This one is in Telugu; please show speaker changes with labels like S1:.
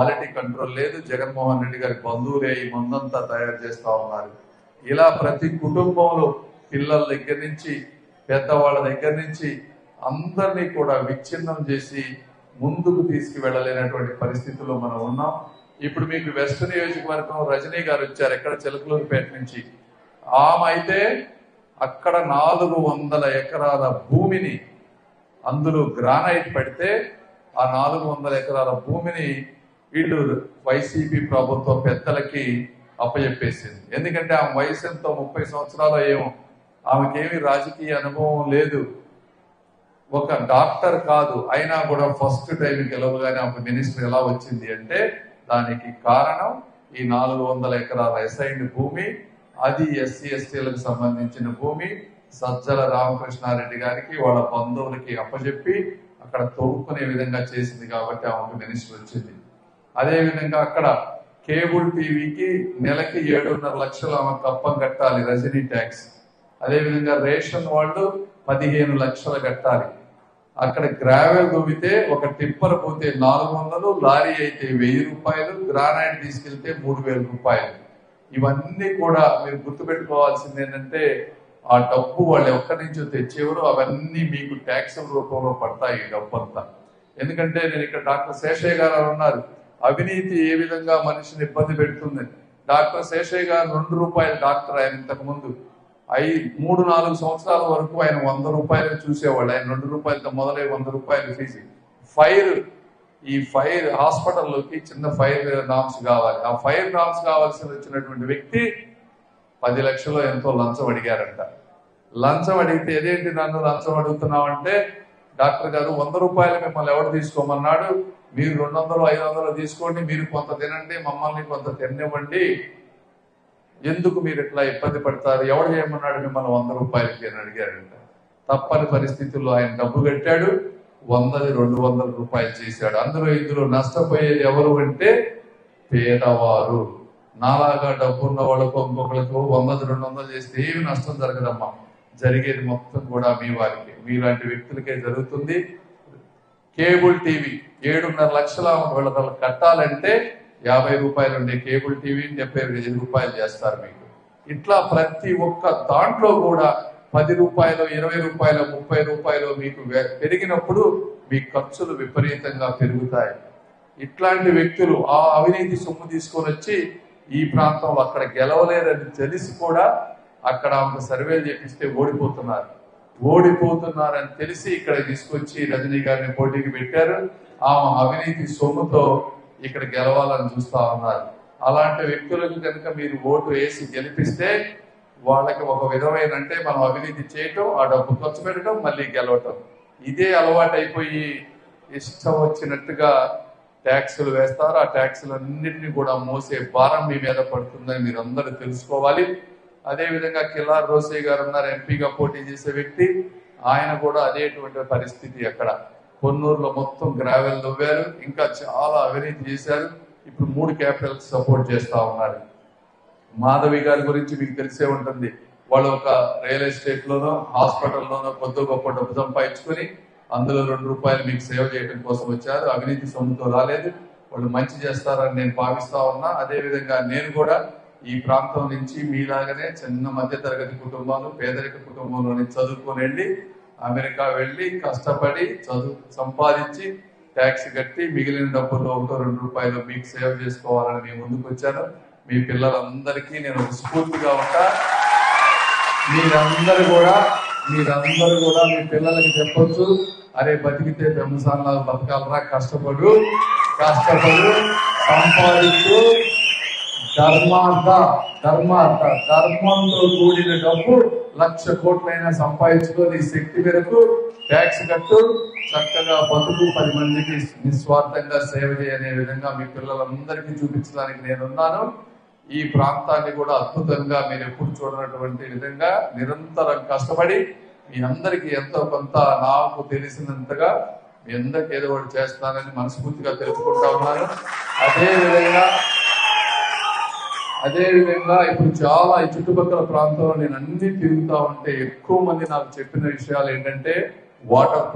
S1: క్వాలిటీ కంట్రోల్ లేదు. జగన్మోహన్ రెడ్డి గారి బంధువులే ఈ మందంతా తయారు చేస్తూ ఉన్నారు. ఇలా ప్రతి కుటుంబంలో పిల్లల దగ్గర నుంచి పెద్దవాళ్ళ దగ్గర నుంచి అందరినీ కూడా విచ్ఛిన్నం చేసి ముందుకు తీసుకువెళ్ళలేనటువంటి పరిస్థితుల్లో మనం ఉన్నాం. ఇప్పుడు మీకు వెస్ట్ నియోజకవర్గం రజనీ గారు వచ్చారు ఎక్కడ చిలకలూరుపేట నుంచి. ఆమె అయితే అక్కడ నాలుగు వందల ఎకరాల భూమిని అందులో గ్రానైట్ పెడితే ఆ నాలుగు వందల ఎకరాల భూమిని వీళ్ళు వైసీపీ ప్రభుత్వ పెద్దలకి అప్పచెప్పేసింది ఎందుకంటే ఆమె వయసు ఎంతో ముప్పై సంవత్సరాలు ఏమో ఆమెకేమి రాజకీయ అనుభవం లేదు. ఒక డాక్టర్ కాదు అయినా కూడా ఫస్ట్ టైం గెలవగానే ఒక మినిస్టర్ ఎలా వచ్చింది అంటే దానికి కారణం ఈ నాలుగు వందల ఎకరాల ఎసైన్ భూమి అది ఎస్సీ ఎస్టీలకు సంబంధించిన భూమి సజ్జల రామకృష్ణారెడ్డి గారికి వాళ్ళ బంధువులకి అప్పచెప్పి అక్కడ తవ్వుకునే విధంగా చేసింది కాబట్టి ఆమెకు మినిస్టర్ వచ్చింది. అదేవిధంగా అక్కడ కేబుల్ టీవీకి నెలకి ఏడున్నర లక్షలు ఆమె కప్పం కట్టాలి రజనీ ట్యాక్స్. అదేవిధంగా రేషన్ వాళ్ళు పదిహేను లక్షలు కట్టాలి. అక్కడ గ్రావెల్ దువ్వితే ఒక టిప్పర్ పోతే నాలుగు వందలు లారీ అయితే వెయ్యి రూపాయలు గ్రానైట్ తీసుకెళ్తే మూడు వేల రూపాయలు. ఇవన్నీ కూడా మీరు గుర్తుపెట్టుకోవాల్సింది ఏంటంటే ఆ డబ్బు వాళ్ళు ఎక్కడి నుంచో తెచ్చేవారు అవన్నీ మీకు ట్యాక్స్ రూపంలో పడతాయి ఈ డబ్బు అంతా. ఎందుకంటే నేను ఇక్కడ డాక్టర్ శేషయ్య గారు ఉన్నారు. అవినీతి ఏ విధంగా మనిషిని ఇబ్బంది పెడుతుంది? డాక్టర్ శేషయ్య గారు రెండు రూపాయలు డాక్టర్ ఆయన ఇంతకు ముందు. ఐ మూడు నాలుగు సంవత్సరాల వరకు ఆయన వంద రూపాయలు చూసేవాళ్ళు ఆయన రెండు రూపాయలతో మొదలై వంద రూపాయలు ఫీజు ఫైర్ ఈ ఫైర్ హాస్పిటల్లోకి చిన్న ఫైర్ నామ్స్ కావాలి. ఆ ఫైర్ నామ్స్ కావాల్సి వచ్చినటువంటి వ్యక్తి పది లక్షలు ఎంతో లంచం అడిగారంట. లంచం అడిగితే ఏదేంటి నన్ను లంచం అడుగుతున్నావు అంటే డాక్టర్ గారు వంద రూపాయలు మిమ్మల్ని ఎవరు తీసుకోమన్నాడు? మీరు రెండు వందలు ఐదు వందలు తీసుకోండి మీరు కొంత తినండి మమ్మల్ని కొంత తిననివ్వండి ఎందుకు మీరు ఇట్లా ఇబ్బంది పడతారు? ఎవడు చేయమన్నాడు మిమ్మల్ని వంద రూపాయలకి అని అడిగారంట తప్పని పరిస్థితుల్లో ఆయన డబ్బు కట్టాడు వందది రెండు వందల రూపాయలు చేశాడు. అందులో ఇందులో నష్టపోయేది ఎవరు అంటే పేదవారు. నాలాగా డబ్బు ఉన్న వాళ్ళకు ఇంకొకరికి వందది రెండు వందలు చేస్తే ఏమి నష్టం జరగదమ్మా. జరిగేది మొత్తం కూడా మీ వారికి. మీలాంటి వ్యక్తులకే జరుగుతుంది. కేబుల్ టీవీ ఏడున్నర లక్షల వాళ్ళ కట్టాలంటే యాభై రూపాయలు ఉండే కేబుల్ టీవీ డెబ్బై ఐదు రూపాయలు చేస్తారు మీకు. ఇట్లా ప్రతి ఒక్క దాంట్లో కూడా పది రూపాయలు ఇరవై రూపాయలు ముప్పై రూపాయలు మీకు పెరిగినప్పుడు మీ ఖర్చులు విపరీతంగా పెరుగుతాయి. ఇట్లాంటి వ్యక్తులు ఆ అవినీతి సొమ్ము తీసుకొని వచ్చి ఈ ప్రాంతంలో అక్కడ గెలవలేరని తెలిసి కూడా అక్కడ ఆమె సర్వేలు చేపిస్తే ఓడిపోతున్నారు. ఓడిపోతున్నారని తెలిసి ఇక్కడ తీసుకొచ్చి రజనీ గారిని పోటీకి పెట్టారు. ఆమె అవినీతి సొమ్ముతో ఇక్కడ గెలవాలని చూస్తా ఉన్నారు. అలాంటి వ్యక్తులకు కనుక మీరు ఓటు వేసి గెలిపిస్తే వాళ్ళకి ఒక విధమైన అంటే మనం అవినీతి చేయటం ఆ డబ్బు ఖర్చు పెట్టడం మళ్ళీ గెలవటం. ఇదే అలవాటు అయిపోయి ఇష్టం వచ్చినట్టుగా ట్యాక్సులు వేస్తారు. ఆ ట్యాక్సులన్నింటినీ కూడా మోసే భారం మీ మీద పడుతుందని మీరు అందరూ తెలుసుకోవాలి. అదేవిధంగా కిల్లార్ రోసే గారు ఉన్నారు ఎంపీగా పోటీ చేసే వ్యక్తి. ఆయన కూడా అదేటువంటి పరిస్థితి అక్కడ. కొన్నూరులో మొత్తం గ్రావెల్ నవ్వారు ఇంకా చాలా అవినీతి చేశారు. ఇప్పుడు మూడు క్యాపిటల్స్ సపోర్ట్ చేస్తా ఉన్నారు. మాధవి గారి గురించి మీకు తెలిసే ఉంటుంది. వాళ్ళు ఒక రియల్ ఎస్టేట్ లోనో హాస్పిటల్లోనో కొద్ది గొప్ప డబ్బు సంపాదించుకొని అందులో రెండు రూపాయలు మీకు సేవ చేయడం కోసం వచ్చారు. అవినీతి సొమ్ముతో రాలేదు. వాళ్ళు మంచి చేస్తారని నేను భావిస్తా ఉన్నా. అదేవిధంగా నేను కూడా ఈ ప్రాంతం నుంచి మీలాగనే చిన్న మధ్య తరగతి కుటుంబాలు పేదరిక కుటుంబంలో నుంచి చదువుకొని వెళ్ళి అమెరికా వెళ్ళి కష్టపడి చదువు సంపాదించి ట్యాక్స్ కట్టి మిగిలిన డబ్బుల్లో ఒకటో రెండు రూపాయలు మీకు సేవ్ చేసుకోవాలని మీ ముందుకు వచ్చాను. మీ పిల్లలందరికీ నేను స్ఫూర్తిగా ఉంటా. మీరందరూ కూడా మీరందరూ కూడా మీ పిల్లలకి చెప్పొచ్చు. అరే బతికితే పెంసాలాగా బతకాలరా కష్టపడు కష్టపడు సంపాదించు. ధర్మార్థ ధర్మార్థ ధర్మంతో కూడిన డబ్బు లక్ష కోట్లైనా సంపాదించుకొని శక్తి మేరకు ట్యాక్స్ కట్టు చక్కగా బతుకు పది మందికి నిస్వార్థంగా సేవ చేయనే విధంగా మీ పిల్లలందరికీ చూపించడానికి నేనున్నాను. ఈ ప్రాంతాన్ని కూడా అద్భుతంగా మీరు ఎప్పుడు చూడనటువంటి విధంగా నిరంతరం కష్టపడి మీ అందరికీ ఎంతో కొంత నాకు తెలిసినంతగా మీ అందరికి ఏదో ఒకటి చేస్తానని మనస్ఫూర్తిగా తెలుసుకుంటా ఉన్నాను. అదే అదేవిధంగా అదే విధంగా ఇప్పుడు చాలా ఈ చుట్టుపక్కల ప్రాంతంలో నేను అన్ని తిరుగుతా ఉంటే ఎక్కువ మంది నాకు చెప్పిన విషయాలు ఏంటంటే వాటర్